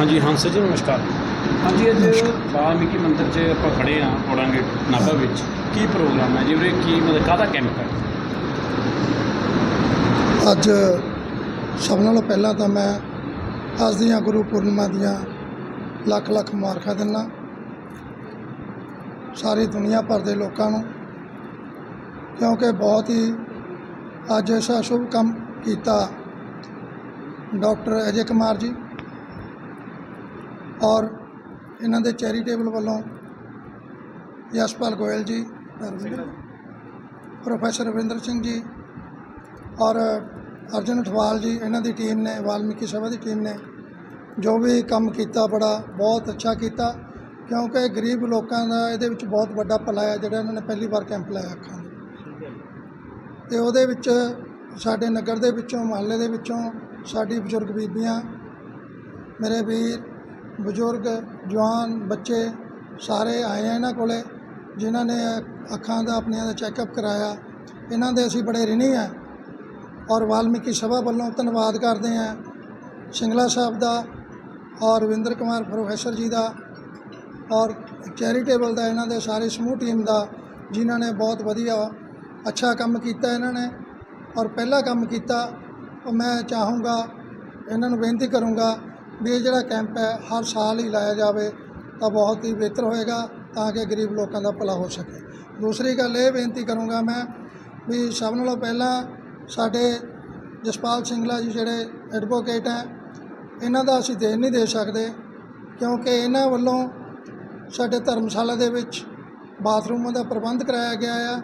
ਹਾਂਜੀ ਹੰਸ ਜੀ ਨਮਸਕਾਰ। ਹਾਂਜੀ ਅੱਜ ਵਾਲਮੀਕੀ ਮੰਦਿਰ 'ਚ ਆਪਾਂ ਖੜੇ ਆ ਔੜਾਂਗੇ ਨਾਭਾ ਵਿੱਚ। ਕੀ ਪ੍ਰੋਗਰਾਮ ਹੈ ਜੀ ਉਰੇ ਕੀ ਮਤਲਬ ਕਾਹਦਾ ਕੈਂਪ ਹੈ? ਅੱਜ ਸਭ ਨਾਲੋਂ ਪਹਿਲਾਂ ਤਾਂ ਮੈਂ ਅੱਜ ਦੀਆਂ ਗੁਰੂ ਪੂਰਨਿਮਾ ਦੀਆਂ ਲੱਖ ਲੱਖ ਮੁਬਾਰਕਾਂ ਦਿੰਦਾ। ਸਾਰੀ ਦੁਨੀਆ ਭਰ ਦੇ ਲੋਕਾਂ ਨੂੰ ਕਿਉਂਕਿ ਬਹੁਤ ਹੀ ਅੱਜ ਐਸਾ ਸ਼ੁਭ ਕੰਮ ਕੀਤਾ ਡਾਕਟਰ ਅਜੇ ਕੁਮਾਰ ਜੀ। ਔਰ ਇਹਨਾਂ ਦੇ ਚੈਰੀਟੇਬਲ ਵੱਲੋਂ ਯਸ਼ਪਾਲ ਗੋਇਲ ਜੀ, ਪ੍ਰੋਫੈਸਰ ਰਵਿੰਦਰ ਸਿੰਘ ਜੀ ਔਰ ਅਰਜਨ ਅਠਵਾਲ ਜੀ, ਇਹਨਾਂ ਦੀ ਟੀਮ ਨੇ, ਵਾਲਮੀਕੀ ਸਭਾ ਦੀ ਟੀਮ ਨੇ ਜੋ ਵੀ ਕੰਮ ਕੀਤਾ, ਬੜਾ ਬਹੁਤ ਅੱਛਾ ਕੀਤਾ ਕਿਉਂਕਿ ਗਰੀਬ ਲੋਕਾਂ ਦਾ ਇਹਦੇ ਵਿੱਚ ਬਹੁਤ ਵੱਡਾ ਭਲਾ ਹੈ, ਜਿਹੜਾ ਇਹਨਾਂ ਨੇ ਪਹਿਲੀ ਵਾਰ ਕੈਂਪ ਲਾਇਆ ਅੱਖਾਂ ਦਾ। ਤੇ ਉਹਦੇ ਵਿੱਚ ਸਾਡੇ ਨਗਰ ਦੇ ਵਿੱਚੋਂ, ਮਹੱਲੇ ਦੇ ਵਿੱਚੋਂ ਸਾਡੀ ਬਜ਼ੁਰਗ ਬੀਬੀਆਂ, ਮੇਰੇ ਵੀਰ ਬਜ਼ੁਰਗ, ਜਵਾਨ, ਬੱਚੇ ਸਾਰੇ ਆਏ ਆ ਇਹਨਾਂ ਕੋਲੇ, ਜਿਨ੍ਹਾਂ ਨੇ ਅੱਖਾਂ ਦਾ ਆਪਣੀਆਂ ਦਾ ਚੈੱਕਅਪ ਕਰਾਇਆ। ਇਹਨਾਂ ਦੇ ਅਸੀਂ ਬੜੇ ਰਿਣੀ ਆ ਔਰ ਵਾਲਮੀਕੀ ਸਭਾ ਵੱਲੋਂ ਧੰਨਵਾਦ ਕਰਦੇ ਹਾਂ ਸਿੰਗਲਾ ਸਾਹਿਬ ਦਾ ਔਰ ਰਵਿੰਦਰ ਕੁਮਾਰ ਪ੍ਰੋਫੈਸਰ ਜੀ ਦਾ ਔਰ ਚੈਰੀਟੇਬਲ ਦਾ ਇਹਨਾਂ ਦੇ ਸਾਰੇ ਸਮੂਹ ਟੀਮ ਦਾ, ਜਿਨ੍ਹਾਂ ਨੇ ਬਹੁਤ ਵਧੀਆ ਅੱਛਾ ਕੰਮ ਕੀਤਾ ਇਹਨਾਂ ਨੇ ਔਰ ਪਹਿਲਾ ਕੰਮ ਕੀਤਾ ਮੈਂ ਚਾਹੂੰਗਾ, ਇਹਨਾਂ ਨੂੰ ਬੇਨਤੀ ਕਰੂੰਗਾ ਵੀ ਇਹ ਜਿਹੜਾ ਕੈਂਪ ਹੈ, ਹਰ ਸਾਲ ਹੀ ਲਾਇਆ ਜਾਵੇ ਤਾਂ ਬਹੁਤ ਹੀ ਬਿਹਤਰ ਹੋਏਗਾ ਤਾਂ ਕਿ ਗਰੀਬ ਲੋਕਾਂ ਦਾ ਭਲਾ ਹੋ ਸਕੇ। ਦੂਸਰੀ ਗੱਲ ਇਹ ਬੇਨਤੀ ਕਰੂੰਗਾ ਮੈਂ ਵੀ ਸਭ ਨਾਲੋਂ ਪਹਿਲਾਂ ਸਾਡੇ ਜਸਪਾਲ ਸਿੰਘਲਾ ਜੀ ਜਿਹੜੇ ਐਡਵੋਕੇਟ ਹੈ, ਇਹਨਾਂ ਦਾ ਅਸੀਂ ਦੇਣ ਨਹੀਂ ਦੇ ਸਕਦੇ ਕਿਉਂਕਿ ਇਹਨਾਂ ਵੱਲੋਂ ਸਾਡੇ ਧਰਮਸ਼ਾਲਾ ਦੇ ਵਿੱਚ ਬਾਥਰੂਮਾਂ ਦਾ ਪ੍ਰਬੰਧ ਕਰਾਇਆ ਗਿਆ ਆ।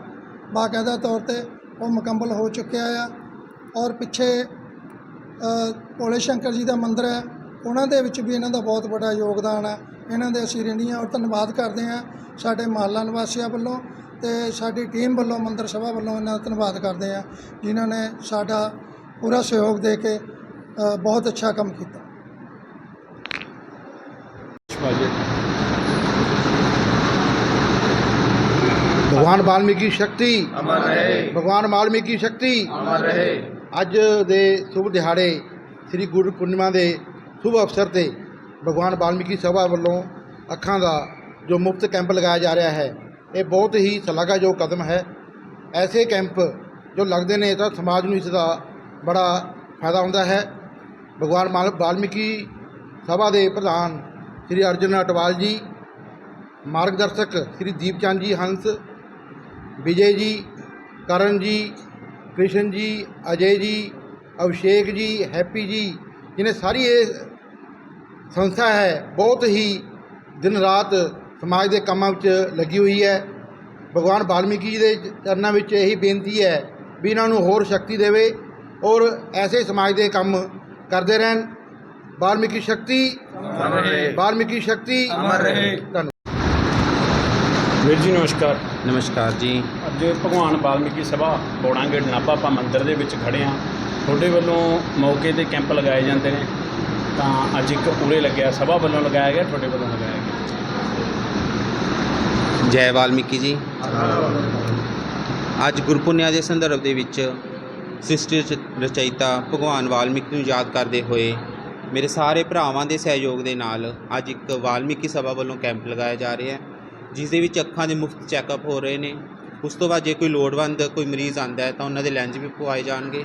ਬਾਕਾਇਦਾ ਤੌਰ ਤੇ ਉਹ ਮੁਕੰਮਲ ਹੋ ਚੁੱਕਿਆ ਆ। ਔਰ ਪਿੱਛੇ ਭੋਲੇ ਸ਼ੰਕਰ ਜੀ ਦਾ ਮੰਦਿਰ ਹੈ ਉਹਨਾਂ ਦੇ ਵਿੱਚ ਵੀ ਇਹਨਾਂ ਦਾ ਬਹੁਤ ਵੱਡਾ ਯੋਗਦਾਨ ਹੈ। ਇਹਨਾਂ ਦੇ ਅਸੀਂ ਹਾਂ ਔਰ ਧੰਨਵਾਦ ਕਰਦੇ ਹਾਂ ਸਾਡੇ ਮਹੱਲਾ ਨਿਵਾਸੀਆਂ ਵੱਲੋਂ ਤੇ ਸਾਡੀ ਟੀਮ ਵੱਲੋਂ ਮੰਦਿਰ ਸਭਾ ਵੱਲੋਂ ਇਹਨਾਂ ਦਾ ਧੰਨਵਾਦ ਕਰਦੇ ਹਾਂ ਜਿਨ੍ਹਾਂ ਨੇ ਸਾਡਾ ਪੂਰਾ ਸਹਿਯੋਗ ਦੇ ਕੇ ਬਹੁਤ ਅੱਛਾ ਕੰਮ ਕੀਤਾ। ਭਗਵਾਨ ਵਾਲਮੀਕੀ ਸ਼ਕਤੀ। ਅਮਰ ਰਹੇ। ਭਗਵਾਨ ਵਾਲਮੀਕੀ ਸ਼ਕਤੀ। ਅਮਰ ਰਹੇ। ਅੱਜ ਦੇ ਸ਼ੁਭ ਦਿਹਾੜੇ ਸ੍ਰੀ ਗੁਰੂ ਪੂਰਨਿਮਾ ਦੇ ਸ਼ੁਭ ਅਵਸਰ ਤੇ ਭਗਵਾਨ ਵਾਲਮੀਕੀ ਸਭਾ ਵੱਲੋਂ ਅੱਖਾਂ ਦਾ ਜੋ ਮੁਫਤ ਕੈਂਪ ਲਗਾਇਆ ਜਾ ਰਿਹਾ ਹੈ, ਇਹ ਬਹੁਤ ਹੀ ਸ਼ਲਾਘਾਯੋਗ ਕਦਮ ਹੈ। ਐਸੇ ਕੈਂਪ ਜੋ ਲੱਗਦੇ ਨੇ ਤਾਂ ਸਮਾਜ ਨੂੰ ਇਸ ਦਾ ਬੜਾ ਫਾਇਦਾ ਹੁੰਦਾ ਹੈ। ਭਗਵਾਨ ਮਾਲ- ਵਾਲਮੀਕੀ ਸਭਾ ਦੇ ਪ੍ਰਧਾਨ ਸ੍ਰੀ ਅਰਜਨ ਅਟਵਾਲ ਜੀ, ਮਾਰਗਦਰਸ਼ਕ ਸ੍ਰੀ ਦੀਪਚੰਦ ਜੀ, ਹੰਸ, ਵਿਜੇ ਜੀ, ਕਰਨ ਜੀ, ਕ੍ਰਿਸ਼ਨ ਜੀ, ਅਜੇ ਜੀ, ਅਭਿਸ਼ੇਕ ਜੀ, ਹੈਪੀ ਜੀ ਜਿਹਨੇ ਸਾਰੀ ਇਹ ਸੰਸਥਾ ਹੈ ਬਹੁਤ ਹੀ ਦਿਨ ਰਾਤ ਸਮਾਜ ਦੇ ਕੰਮਾਂ ਵਿੱਚ ਲੱਗੀ ਹੋਈ ਹੈ। ਭਗਵਾਨ ਵਾਲਮੀਕੀ ਜੀ ਦੇ ਚਰਨਾਂ ਵਿੱਚ ਇਹੀ ਬੇਨਤੀ ਹੈ ਵੀ ਇਹਨਾਂ ਨੂੰ ਹੋਰ ਸ਼ਕਤੀ ਦੇਵੇ ਔਰ ਐਸੇ ਸਮਾਜ ਦੇ ਕੰਮ ਕਰਦੇ ਰਹਿਣ। ਵਾਲਮੀਕੀ ਸ਼ਕਤੀ ਅਮਰ ਰਹੇ। ਵਾਲਮੀਕੀ ਸ਼ਕਤੀ। ਅਮਰ ਰਹੇ। ਧੰਨਵਾਦ। ਵੀਰ ਜੀ ਨਮਸਕਾਰ। ਨਮਸਕਾਰ ਜੀ। ਅੱਜ ਭਗਵਾਨ ਵਾਲਮੀਕੀ ਸਭਾ ਬੋੜਾਂਗੇਟ ਨਾਭਾ ਆਪਾਂ ਮੰਦਿਰ ਦੇ ਵਿੱਚ ਖੜੇ ਆ ਤੁਹਾਡੇ ਵੱਲੋਂ ਮੌਕੇ ਤੇ ਕੈਂਪ ਲਗਾਏ ਜਾਂਦੇ ਨੇ। ਤਾਂ ਅੱਜ ਇੱਕ ਪੂਰੇ ਲੱਗਿਆ, ਸਭਾ ਵੱਲੋਂ ਲਗਾਇਆ ਗਿਆ, ਤੁਹਾਡੇ ਵੱਲੋਂ ਲਗਾਇਆ ਗਿਆ। ਜੈ ਵਾਲਮੀਕੀ ਜੀ। ਅੱਜ ਗੁਰਪੁੰਨਿਆ ਦੇ ਸੰਦਰਭ ਦੇ ਵਿੱਚ ਸ੍ਰਿਸ਼ਟੀ ਰਚ- ਰਚయిਤਾ ਭਗਵਾਨ ਵਾਲਮੀਕੀ ਨੂੰ ਯਾਦ ਕਰਦੇ ਹੋਏ ਮੇਰੇ ਸਾਰੇ ਭਰਾਵਾਂ ਦੇ ਸਹਿਯੋਗ ਦੇ ਨਾਲ ਅੱਜ ਇੱਕ ਵਾਲਮੀਕੀ ਸਭਾ ਵੱਲੋਂ ਕੈਂਪ ਲਗਾਇਆ ਜਾ ਰਿਹਾ ਹੈ, ਜਿਸ ਦੇ ਵਿੱਚ ਅੱਖਾਂ ਦੇ ਮੁਫਤ ਚੈੱਕਅਪ ਹੋ ਰਹੇ ਨੇ। ਉਸ ਤੋਂ ਬਾਅਦ ਜੇ ਕੋਈ ਲੋੜਵੰਦ ਕੋਈ ਮਰੀਜ਼ ਆਂਦਾ ਹੈ ਤਾਂ ਉਹਨਾਂ ਦੇ ਲੈਂਜ ਵੀ ਪਵਾਏ ਜਾਣਗੇ।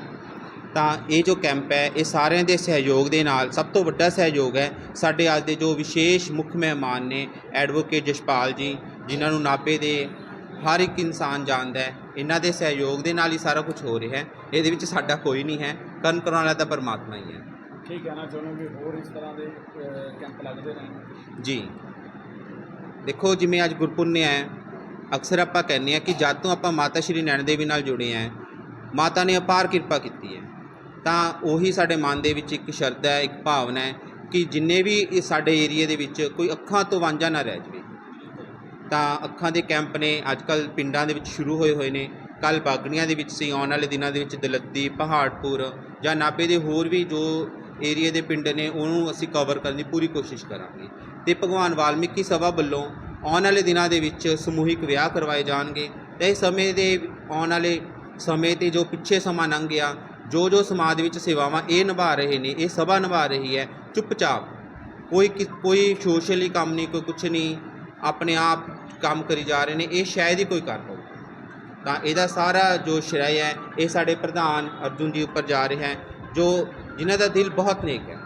ਤਾਂ ਇਹ ਜੋ ਕੈਂਪ ਹੈ ਇਹ ਸਾਰਿਆਂ ਦੇ ਸਹਿਯੋਗ ਦੇ ਨਾਲ ਸਭ ਤੋਂ ਵੱਡਾ ਸਹਿਯੋਗ ਹੈ। ਸਾਡੇ ਅੱਜ ਦੇ ਜੋ ਵਿਸ਼ੇਸ਼ ਮੁੱਖ ਮਹਿਮਾਨ ਨੇ ਐਡਵੋਕੇਟ ਜਸ਼ਪਾਲ ਜੀ ਜਿਨ੍ਹਾਂ ਨੂੰ ਨਾਭੇ ਦੇ ਹਰ ਇੱਕ ਇਨਸਾਨ ਜਾਣਦਾ ਹੈ ਇਹਨਾਂ ਦੇ ਸਹਿਯੋਗ ਦੇ ਨਾਲ ਹੀ ਸਾਰਾ ਕੁਝ ਹੋ ਰਿਹਾ ਹੈ। ਇਹਦੇ ਵਿੱਚ ਸਾਡਾ ਕੋਈ ਨਹੀਂ ਹੈ। ਕਰਨ ਕਰਾਉਣ ਵਾਲਾ ਤਾਂ ਪਰਮਾਤਮਾ ਹੀ ਹੈ। ਕੀ ਕਹਿਣਾ ਚਾਹੁੰਦੇ ਵੀ ਹੋਰ ਇਸ ਤਰ੍ਹਾਂ ਦੇ ਕੈਂਪ ਲੱਗਦੇ ਰਹਿਣ। ਜੀ। ਦੇਖੋ ਜਿਵੇਂ ਅੱਜ ਗੁਰਪੁੰਨਿਆ ਹੈ ਅਕਸਰ ਆਪਾਂ ਕਹਿੰਦੇ ਆ ਕਿ ਜਦ ਤੋਂ ਆਪਾਂ ਮਾਤਾ ਸ਼੍ਰੀ ਨੈਣ ਦੇਵੀ ਨਾਲ ਜੁੜੇ ਆ ਮਾਤਾ ਨੇ ਅਪਾਰ ਕਿਰਪਾ ਕੀਤੀ ਹੈ। ਤਾਂ ਉਹੀ ਸਾਡੇ ਮਨ ਦੇ ਵਿੱਚ ਇੱਕ ਸ਼ਰਧਾ ਹੈ, ਇੱਕ ਭਾਵਨਾ ਹੈ ਕਿ ਜਿੰਨੇ ਵੀ ਇਹ ਸਾਡੇ ਏਰੀਏ ਦੇ ਵਿੱਚ ਕੋਈ ਅੱਖਾਂ ਤੋਂ ਵਾਂਝਾ ਨਾ ਰਹਿ ਜਾਵੇ। ਤਾਂ ਅੱਖਾਂ ਦੇ ਕੈਂਪ ਨੇ ਅੱਜ ਕੱਲ ਪਿੰਡਾਂ ਦੇ ਵਿੱਚ ਸ਼ੁਰੂ ਹੋਏ ਹੋਏ ਨੇ। ਕੱਲ ਬਾਗੜੀਆਂ ਦੇ ਵਿੱਚ ਸੀ, ਆਉਣ ਵਾਲੇ ਦਿਨਾਂ ਦੇ ਵਿੱਚ ਦਲੱਦੀ, ਪਹਾੜਪੁਰ ਜਾਂ ਨਾਭੇ ਦੇ ਹੋਰ ਵੀ ਜੋ ਏਰੀਏ ਦੇ ਪਿੰਡ ਨੇ, ਉਹਨੂੰ ਅਸੀਂ ਕਵਰ ਕਰਨ ਦੀ ਪੂਰੀ ਕੋਸ਼ਿਸ਼ ਕਰਾਂਗੇ। ਤੇ ਭਗਵਾਨ ਵਾਲਮੀਕੀ ਸਭਾ ਵੱਲੋਂ ਆਉਣ ਵਾਲੇ ਦਿਨਾਂ ਦੇ ਵਿੱਚ ਸਮੂਹਿਕ ਵਿਆਹ ਕਰਵਾਏ ਜਾਣਗੇ। ਤੇ ਸਮੇਂ ਦੇ ਆਉਣ ਵਾਲੇ ਸਮੇਂ ਤੇ ਜੋ ਪਿੱਛੇ ਸਮਾਂ ਲੰਘ ਗਿਆ ਜੋ ਜੋ ਸਮਾਜ ਵਿੱਚ ਸੇਵਾਵਾਂ ਇਹ ਨਿਭਾ ਰਹੇ ਨੇ, ਇਹ ਸਭਾ ਨਿਭਾ ਰਹੀ ਹੈ, ਚੁੱਪਚਾਪ। ਕੋਈ ਕਿ- ਕੋਈ ਸੋਸ਼ਲੀ ਕੰਮ ਨਹੀਂ, ਕੋਈ ਕੁਛ ਨਹੀਂ, ਆਪਣੇ ਆਪ ਕੰਮ ਕਰੀ ਜਾ ਰਹੇ ਨੇ, ਇਹ ਸ਼ਾਇਦ ਹੀ ਕੋਈ ਕਰ ਪਾਊ ਤਾਂ ਇਹਦਾ ਸਾਰਾ ਜੋ ਸ਼੍ਰੈ ਹੈ, ਇਹ ਸਾਡੇ ਪ੍ਰਧਾਨ ਅਰਜੁਨ ਜੀ ਉੱਪਰ ਜਾ ਰਿਹਾ ਹੈ, ਜੋ ਜਿਨ੍ਹਾਂ ਦਾ ਦਿਲ ਬਹੁਤ ਨੇਕ ਹੈ।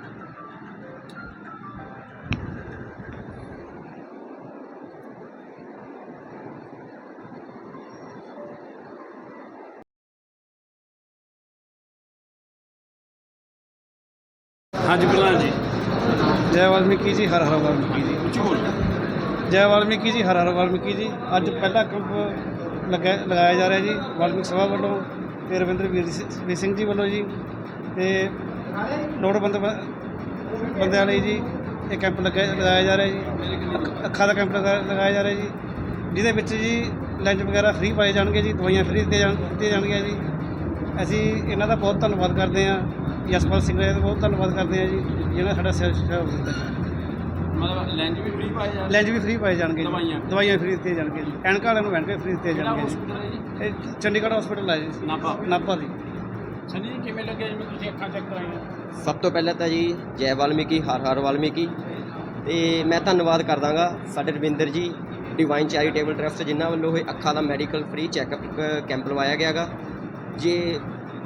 ਹਾਂਜੀ ਪ੍ਰਧਾਨ ਜੀ। ਜੈ ਵਾਲਮੀਕੀ ਜੀ ਹਰ ਹਰ ਵਾਲਮੀਕੀ ਜੀ। ਉੱਚੀ ਬੋਲ। ਜੈ ਵਾਲਮੀਕੀ ਜੀ ਹਰ ਹਰ ਵਾਲਮੀਕੀ ਜੀ। ਅੱਜ ਪਹਿਲਾ ਕੈਂਪ ਲਗਾ ਲਗਾਇਆ ਜਾ ਰਿਹਾ ਜੀ ਵਾਲਮੀਕ ਸਭਾ ਵੱਲੋਂ ਤੇ ਰਵਿੰਦਰ ਵੀਰ ਸਿ- ਵੀਰ ਸਿੰਘ ਜੀ ਵੱਲੋਂ ਜੀ ਤੇ ਲੋੜਵੰਦ ਬ- ਬੰਦਿਆਂ ਲਈ ਜੀ ਇਹ ਕੈਂਪ ਲਗਾ- ਲਗਾਇਆ ਜਾ ਰਿਹਾ ਜੀ। ਅੱਖ- ਅੱਖਾਂ ਦਾ ਕੈਂਪ ਲਗਾ- ਲਗਾਇਆ ਜਾ ਰਿਹਾ ਜੀ। ਜਿਹਦੇ ਵਿੱਚ ਜੀ ਲੰਚ ਵਗੈਰਾ ਫ੍ਰੀ ਪਾਏ ਜਾਣਗੇ ਜੀ ਦਵਾਈਆਂ ਫ੍ਰੀ ਦਿੱਤੀਆਂ ਜਾਣ ਦਿੱਤੀਆਂ ਜਾਣਗੀਆਂ ਜੀ। ਅਸੀਂ ਇਹਨਾਂ ਦਾ ਬਹੁਤ ਧੰਨਵਾਦ ਕਰਦੇ ਹਾਂ। ਯਸ਼ਪਾਲ ਸਿੰਘ ਜੀ ਦਾ ਬਹੁਤ ਧੰਨਵਾਦ ਕਰਦੇ ਹਾਂ ਜੀ ਜਿਹਨਾਂ ਸਾਡਾ ਸਹਿਯੋਗ ਦਿੱਤਾ ਮਤਲਬ ਲੈਂਜ ਵੀ ਫ੍ਰੀ ਪਾਏ ਜਾ ਲੈਂਜ ਵੀ ਫ੍ਰੀ ਪਾਏ ਜਾਣਗੇ ਜੀ। ਦਵਾਈਆਂ? ਦਵਾਈਆਂ ਫ੍ਰੀ ਦਿੱਤੀਆਂ ਜਾਣਗੀਆਂ ਜੀ। ਐਨਕਾਂ ਵਾਲਿਆਂ ਨੂੰ ਐਨਕਾਂ ਫ੍ਰੀ ਦਿੱਤੀਆਂ ਕਿਹੜਾ ਜਾਣਗੀਆਂ ਜੀ। ਹਸਪੀਟਲ ਹੈ ਜੀ? ਇਹ ਚੰਡੀਗੜ੍ਹ ਹਸਪੀਟਲ ਹੈ ਜੀ। ਨਾਭਾ। ਨਾਭਾ ਦੀ। ਸਨੀ ਜੀ ਕਿਵੇਂ ਲੱਗਿਆ ਜਿਵੇਂ ਤੁਸੀਂ ਅੱਖਾਂ ਚੈੱਕ ਕਰਾਈਆਂ। ਸਭ ਤੋਂ ਪਹਿਲਾਂ ਤਾਂ ਜੀ ਜੈ ਵਾਲਮੀਕੀ ਹਰ ਹਰ ਵਾਲਮੀਕੀ। ਤੇ ਮੈਂ ਧੰਨਵਾਦ ਕਰਦਾਂਗਾ ਸਾਡੇ ਰਵਿੰਦਰ ਜੀ ਡਿਵਾਈਨ ਚੈਰੀਟੇਬਲ ਟਰਸਟ ਜਿਨ੍ਹਾਂ ਵੱਲੋਂ ਇਹ ਅੱਖਾਂ ਦਾ ਮੈਡੀਕਲ ਫ੍ਰੀ ਚੈੱਕਅਪ ਕੈਂਪ ਲਵਾਇਆ ਗਿਆਗਾ। ਜੇ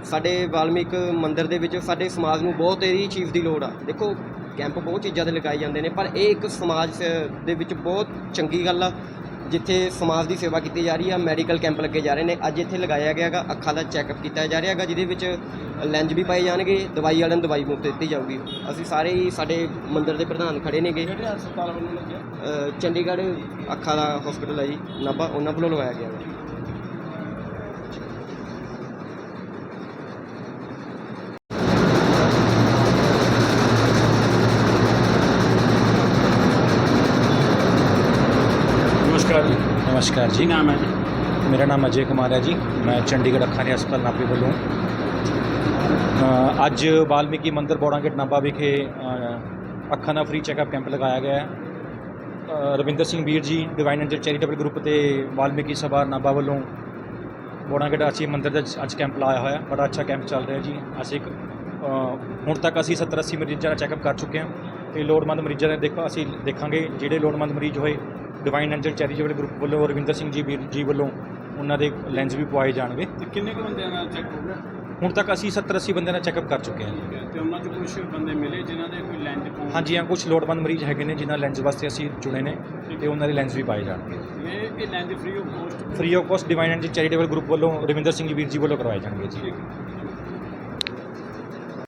ਸਾਡੇ ਵਾਲਮੀਕ ਮੰਦਿਰ ਦੇ ਵਿੱਚ ਸਾਡੇ ਸਮਾਜ ਨੂੰ ਬਹੁਤ ਇਹਦੀ ਚੀਜ਼ ਦੀ ਲੋੜ ਆ। ਦੇਖੋ ਕੈਂਪ ਬਹੁਤ ਚੀਜ਼ਾਂ ਦੇ ਲਗਾਏ ਜਾਂਦੇ ਨੇ ਪਰ ਇਹ ਇੱਕ ਸਮਾਜ ਦੇ ਵਿੱਚ ਬਹੁਤ ਚੰਗੀ ਗੱਲ ਆ ਜਿੱਥੇ ਸਮਾਜ ਦੀ ਸੇਵਾ ਕੀਤੀ ਜਾ ਰਹੀ ਆ ਮੈਡੀਕਲ ਕੈਂਪ ਲੱਗੇ ਜਾ ਰਹੇ ਨੇ। ਅੱਜ ਇੱਥੇ ਲਗਾਇਆ ਗਿਆ ਹੈਗਾ ਅੱਖਾਂ ਦਾ ਚੈੱਕਅਪ ਕੀਤਾ ਜਾ ਰਿਹਾ ਹੈਗਾ ਜਿਹਦੇ ਵਿੱਚ ਲੈਂਜ ਵੀ ਪਾਏ ਜਾਣਗੇ ਦਵਾਈ ਵਾਲਿਆਂ ਨੂੰ ਦਵਾਈ ਮੁਫਤ ਦਿੱਤੀ ਜਾਊਗੀ। ਅਸੀਂ ਸਾਰੇ ਹੀ ਸਾਡੇ ਮੰਦਿਰ ਦੇ ਪ੍ਰਧਾਨ ਖੜੇ ਨੇਗੇ। ਕਿਹੜੇ ਹਸਪਤਾਲ ਵੱਲੋਂ ਲੱਗਿਆ? ਅ, ਚੰਡੀਗੜ੍ਹ ਅੱਖਾਂ ਦਾ ਹਸਪੀਟਲ ਹੈ ਜੀ ਨਾਭਾ ਉਹਨਾਂ ਵੱਲੋਂ ਲਗਾਇਆ ਗਿਆ ਹੈ ਨਮਸਕਾਰ ਜੀ ਨਮਸਕਾਰ ਜੀ। ਨਾਮ ਹੈ ਜੀ? ਮੇਰਾ ਨਾਮ ਅਜੇ ਕੁਮਾਰ ਹੈ ਜੀ। ਮੈਂ ਚੰਡੀਗੜ੍ਹ ਅੱਖਾਂ ਦੇ ਹਸਪਤਾਲ ਨਾਭੇ ਵੱਲੋਂ। ਅੱਜ ਵਾਲਮੀਕੀ ਮੰਦਿਰ ਬੋੜਾਗੇਟ ਨਾਭਾ ਵਿਖੇ ਅੱਖਾਂ ਦਾ ਫ੍ਰੀ ਚੈੱਕਅਪ ਕੈਂਪ ਲਗਾਇਆ ਗਿਆ ਹੈ। ਰਵਿੰਦਰ ਸਿੰਘ ਵੀਰ ਜੀ ਡਿਵਾਈਨ ਐਂਜਲ ਚੈਰੀਟੇਬਲ ਗਰੁੱਪ ਤੇ ਵਾਲਮੀਕੀ ਸਭਾ ਨਾਭਾ ਵੱਲੋਂ ਬੋੜਾਗੇਟ ਅਸੀਂ ਮੰਦਿਰ ਦਾ ਅੱਜ ਕੈਂਪ ਲਾਇਆ ਹੋਇਆ ਬੜਾ ਅੱਛਾ ਕੈਂਪ ਚੱਲ ਰਿਹਾ ਜੀ। ਅਸੀਂ ਇੱਕ ਹੁਣ ਤੱਕ ਅਸੀਂ 70 80 ਮਰੀਜ਼ਾਂ ਦਾ ਚੈੱਕਅਪ ਕਰ ਚੁੱਕੇ ਹਾਂ। ਤੇ ਲੋੜਵੰਦ ਮਰੀਜ਼ਾਂ ਦੇ ਦੇਖੋ ਅਸੀਂ ਦੇਖਾਂਗੇ। ਜਿਹੜੇ ਲੋੜਵੰਦ ਮਰੀਜ਼ ਹੋਏ ਡਿਵਾਈਨ ਐਂਜਲ ਚੈਰੀਟੇਬਲ ਗਰੁੱਪ ਵੱਲੋਂ ਰਵਿੰਦਰ ਸਿੰਘ ਜੀ ਵੀਰ ਜੀ ਵੱਲੋਂ ਉਹਨਾਂ ਦੇ ਲੈਂਸ ਵੀ ਪਵਾਏ ਜਾਣਗੇ। ਤੇ ਕਿੰਨੇ ਕੁ ਬੰਦਿਆਂ ਦਾ ਚੈੱਕ ਹੋ ਗਿਆ? ਹੁਣ ਤੱਕ ਅਸੀਂ 70 80 ਬੰਦਿਆਂ ਦਾ ਚੈੱਕਅਪ ਕਰ ਚੁੱਕੇ ਹਾਂ ਜੀ। ਤੇ ਉਹਨਾਂ 'ਚ ਕੁਝ ਬੰਦੇ ਮਿਲੇ ਜਿਨ੍ਹਾਂ ਦੇ ਕੋਈ ਲੈਂਜ ਪਾਉਣ ਹਾਂਜੀ ਹਾਂ ਕੁਝ ਲੋੜਵੰਦ ਮਰੀਜ਼ ਹੈਗੇ ਨੇ ਜਿਨ੍ਹਾਂ ਲੈਂਸ ਵਾਸਤੇ ਅਸੀਂ ਚੁਣੇ ਨੇ ਤੇ ਉਹਨਾਂ ਦੇ ਲੈਂਸ ਵੀ ਪਾਏ ਜਾਣਗੇ। ਇਹ ਇਹ lens free of cost free of cost divine angel charitable group ਵੱਲੋਂ ਰਵਿੰਦਰ ਸਿੰਘ ਜੀ ਵੀਰ ਜੀ ਵੱਲੋਂ ਕਰਵਾਏ ਜਾਣਗੇ ਜੀ।